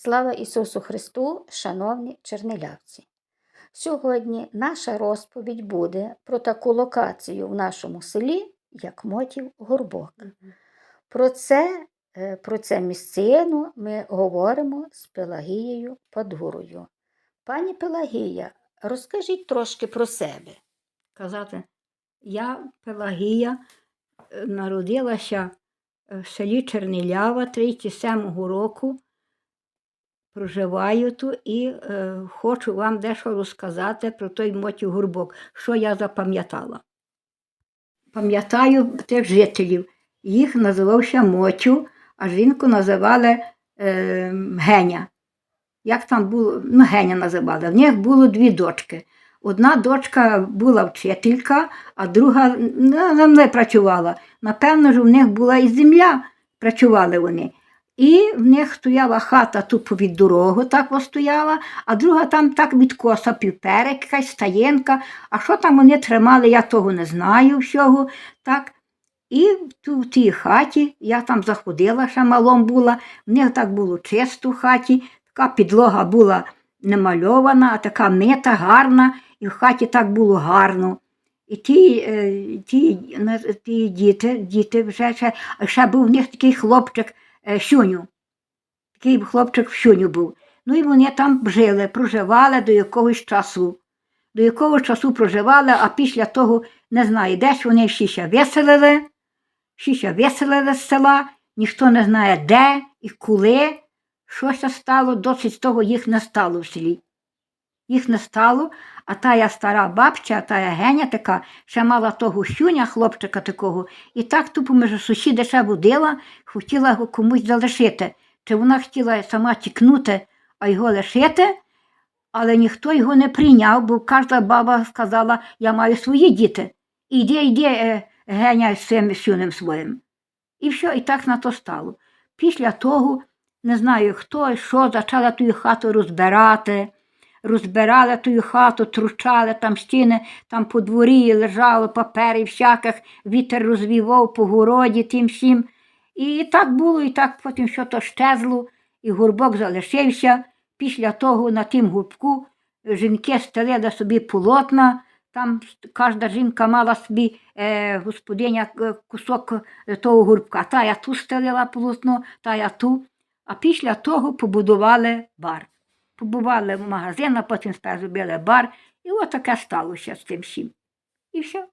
Слава Ісусу Христу, шановні чернелявці! Сьогодні наша розповідь буде про таку локацію в нашому селі, як Мотів Горбок. Про це, е, про це місцину ми говоримо з Пелагією Падгурою. Пані Пелагія, розкажіть трошки про себе. казати. Я Пелагія е, народилася е, в селі Чернилява 37-го року. Проживаю тут і е, хочу вам дещо розказати про той мотів гурбок, що я запам'ятала. Пам'ятаю тих жителів. Їх називався Мотю, а жінку називали е, Геня. Як там було, ну, Геня називали. В них було дві дочки. Одна дочка була вчителька, а друга ну, не працювала. Напевно, ж у них була і земля, працювали вони. І в них стояла хата тут повід дорогу, так стояла, а друга там так від коса півперек, якась стаєнка. А що там вони тримали, я того не знаю всього. так. І в тій хаті я там заходила, ще малом була, в них так було чисто в хаті, така підлога була не мальована, а така мита, гарна, і в хаті так було гарно. І ті, е, ті, ті діти, діти вже ще, ще був в них такий хлопчик е, Сюню. Такий хлопчик в Сюню був. Ну і вони там жили, проживали до якогось часу. До якогось часу проживали, а після того не знаю, десь вони всі ще виселили, всі ще виселили з села, ніхто не знає де і коли. Щось стало, досить того їх не стало в селі. Їх не стало, а тая стара бабця, тая геня така, ще мала того щуня, хлопчика такого, і так тупо між сусіди ще водила, хотіла його комусь залишити. Чи вона хотіла сама тікнути, а його лишити, але ніхто його не прийняв, бо кожна баба сказала, я маю свої діти. Іди, йди, е, геня з цим сюнем своїм. І все, і так на то стало. Після того, не знаю хто що, почала ту хату розбирати. Розбирали ту хату, тручали там стіни, там по дворі лежало папери всяких, вітер розвівав по городі тим всім. І так було, і так потім що то щезло, і гурбок залишився. Після того на тім гурбку жінки стелили собі полотна, там кожна жінка мала собі е, господиня е, кусок е, того гурбка. Та я ту стелила полотно, та я ту. А після того побудували бар. Побували в магазинах, потім зробили бар, і от таке сталося з тим всім. І все.